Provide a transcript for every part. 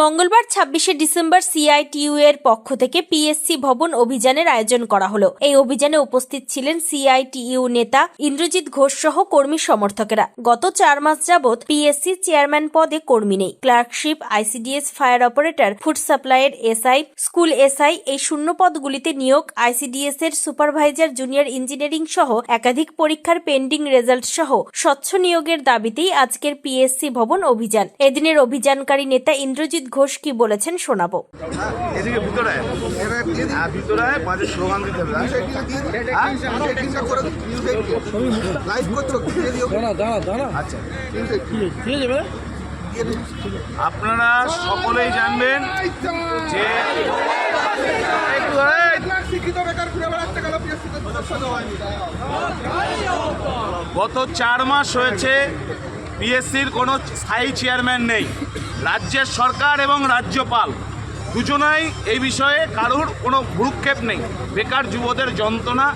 মঙ্গলবার ছাব্বিশে December CITU এর পক্ষ থেকে পিএসসি ভবন অভিযানের আয়োজন করা হলো। এই অভিযানে উপস্থিত ছিলেন সিআইটিইউ নেতা ইন্দ্রজিৎ ঘোষ সহ কর্মী সমর্থকেরা। গত চার মাস যাবৎ পিএসসি চেয়ারম্যান পদে কর্মী নেই। Clerkship, ICDS, fire operator, food সাপ্লাইয়ের SI, school SI এই শূন্য পদগুলিতে নিয়োগ, আইসিডিএস এর সুপারভাইজার জুনিয়র ইঞ্জিনিয়ারিং সহ একাধিক পরীক্ষার পেন্ডিং রেজাল্ট সহ স্বচ্ছ নিয়োগের দাবিতেই আজকের পিএসসি ভবন অভিযান। এদিনের অভিযানকারী নেতা ইন্দ্রজিৎ ঘোষ কি বলেছেন শোনাবো। এদিকে ভিতরে। আয়। হ্যাঁ? হ্যাঁ? আচ্ছা আপনারা সকলেই জানবেন যে গত চার মাস হয়েছে পিএসসির কোনো স্থায়ী চেয়ারম্যান নেই। রাজ্যের সরকার এবং রাজ্যপাল দুজনাই এই বিষয়ে কারুর কোনো ভ্রুক্ষেপ নেই। বেকার যুবদের যন্ত্রণা,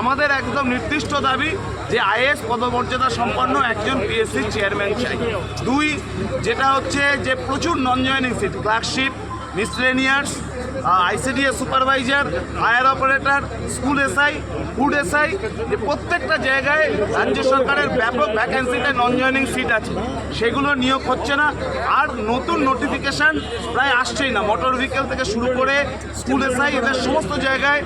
আমাদের একদম নির্দিষ্ট দাবি যে আইএস পদমর্যাদা সম্পন্ন একজন পিএসসি চেয়ারম্যান চাই। দুই, যেটা হচ্ছে যে প্রচুর non joining seat clerkship miscellaneous ICDS supervisor fire operator school SI food SI প্রত্যেকটা জায়গায় রাজ্য সরকারের ব্যাপক ভ্যাকেন্সিতে নন জয়নিং সিট আছে। সেগুলো নিয়োগ হচ্ছে না। আর নতুন নোটিফিকেশান প্রায় আসছেই না। মোটর ভেহিকেল থেকে শুরু করে স্কুল এসআই এদের সমস্ত জায়গায়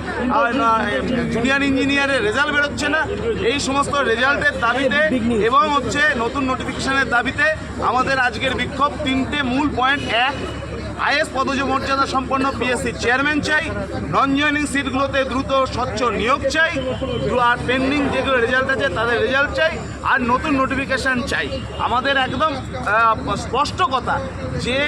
জুনিয়র ইঞ্জিনিয়ারের রেজাল্ট বেরোচ্ছে না। এই সমস্ত রেজাল্টের দাবিতে এবং হচ্ছে নতুন নোটিফিকেশনের দাবিতে আমাদের আজকের বিক্ষোভ। তিনটে মূল পয়েন্ট এক আইএস পদজ মর্যাদা সম্পন্ন পিএসসি চেয়ারম্যান চাই নন জয়নিং সিটগুলোতে দ্রুত স্বচ্ছ নিয়োগ চাই আর পেন্ডিং যেগুলো রেজাল্ট আছে তাদের রেজাল্ট চাই, আর নতুন নোটিফিকেশান চাই। আমাদের একদম স্পষ্ট কথা, যে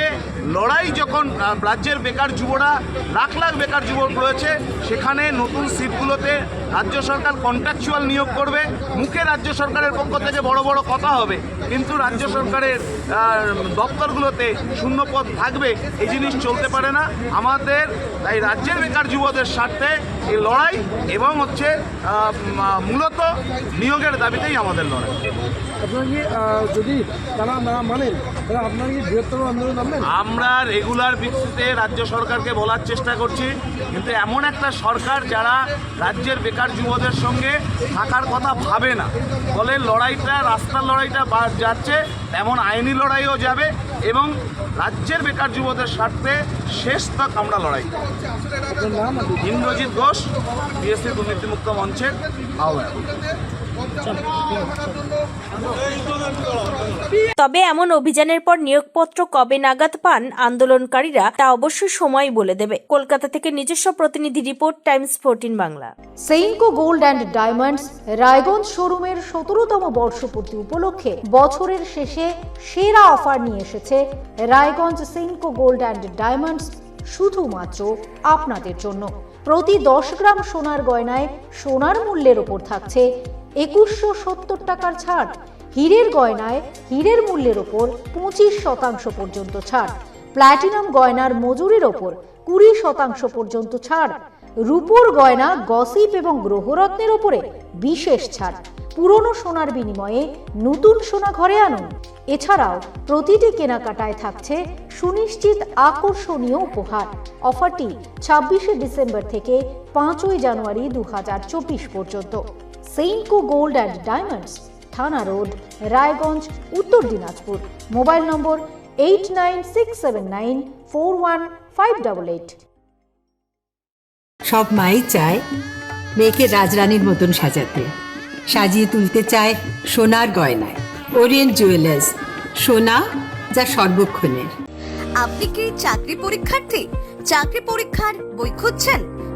লড়াই যখন রাজ্যের বেকার যুবরা, লাখ লাখ বেকার যুবক রয়েছে, সেখানে নতুন সিটগুলোতে রাজ্য সরকার কন্ট্রাকচুয়াল নিয়োগ করবে, মুখে রাজ্য সরকারের পক্ষ থেকে বড় বড় কথা হবে, কিন্তু রাজ্য সরকারের দপ্তরগুলোতে শূন্য পদ থাকবে, এই জিনিস চলতে পারে না। আমাদের তাই রাজ্যের বেকার যুবদের স্বার্থে এই লড়াই এবং হচ্ছে মূলত নিয়োগের দাবিতেই আমাদের লড়াই। আপনারা যদি তারা না মানেন আমরা রেগুলার ভিত্তিতে রাজ্য সরকারকে বলার চেষ্টা করছি কিন্তু এমন একটা সরকার যারা রাজ্যের বেকার যুবদের সঙ্গে থাকার কথা ভাবে না ফলে লড়াইটা রাস্তার লড়াইটা যাচ্ছে তেমন আইনি লড়াইও যাবে এবং রাজ্যের বেকার যুবদের স্বার্থে শেষ তক আমরা লড়াই ইন্দ্রজিৎ ঘোষ বিএসসি দুর্নীতিমুক্ত মঞ্চের আহ্বায়ক। তবে এমন অভিযানের পর নিয়োগপত্র কবে নাগাদ পান আন্দোলনকারীরা, তা অবশ্যই সময় বলে দেবে। কলকাতা থেকে নিজস্ব প্রতিনিধি report, Times fourteen Bangla. Senco gold and diamonds, Raiganj শোরুমের সতেরোতম বর্ষপূর্তি উপলক্ষে বছরের শেষে সেরা অফার নিয়ে এসেছে Raiganj Senco gold and diamonds, শুধুমাত্র আপনাদের জন্য। প্রতি দশ গ্রাম সোনার গয়নায় সোনার মূল্যের ওপর থাকছে একুশশো সত্তর টাকার ছাড়। হীরের গয়নায় হীরের মূল্যের ওপর পঁচিশ শতাংশ পর্যন্ত ছাড়। প্ল্যাটিনাম গয়নার মজুরির ওপর কুড়ি শতাংশ পর্যন্ত ছাড়। রূপোর গয়না, গসিপ এবং গ্রহরত্নের ওপরে বিশেষ ছাড়। পুরনো সোনার বিনিময়ে নতুন সোনা ঘরে আনুন। এছাড়াও প্রতিটি কেনাকাটায় থাকছে সুনিশ্চিত আকর্ষণীয় উপহার। অফারটি ছাব্বিশে ডিসেম্বর থেকে পাঁচই জানুয়ারি দু হাজার চব্বিশ পর্যন্ত। সেইনকো গোল্ড অ্যান্ড ডায়মন্ডস থানা road Raiganj Uttar Dinajpur mobile number eight nine six seven nine four one five double eight সব মাই চায় মেয়েকে রাজরানীর মতন সাজাতে। সাজিয়ে তুলতে চায় সোনার গয়নায়। ওরিয়েন্ট জুয়েলার্স সোনা যা সর্বক্ষণের। আপনি কি চাকরি পরীক্ষার্থী? চাকরি পরীক্ষার বই খুঁজছেন?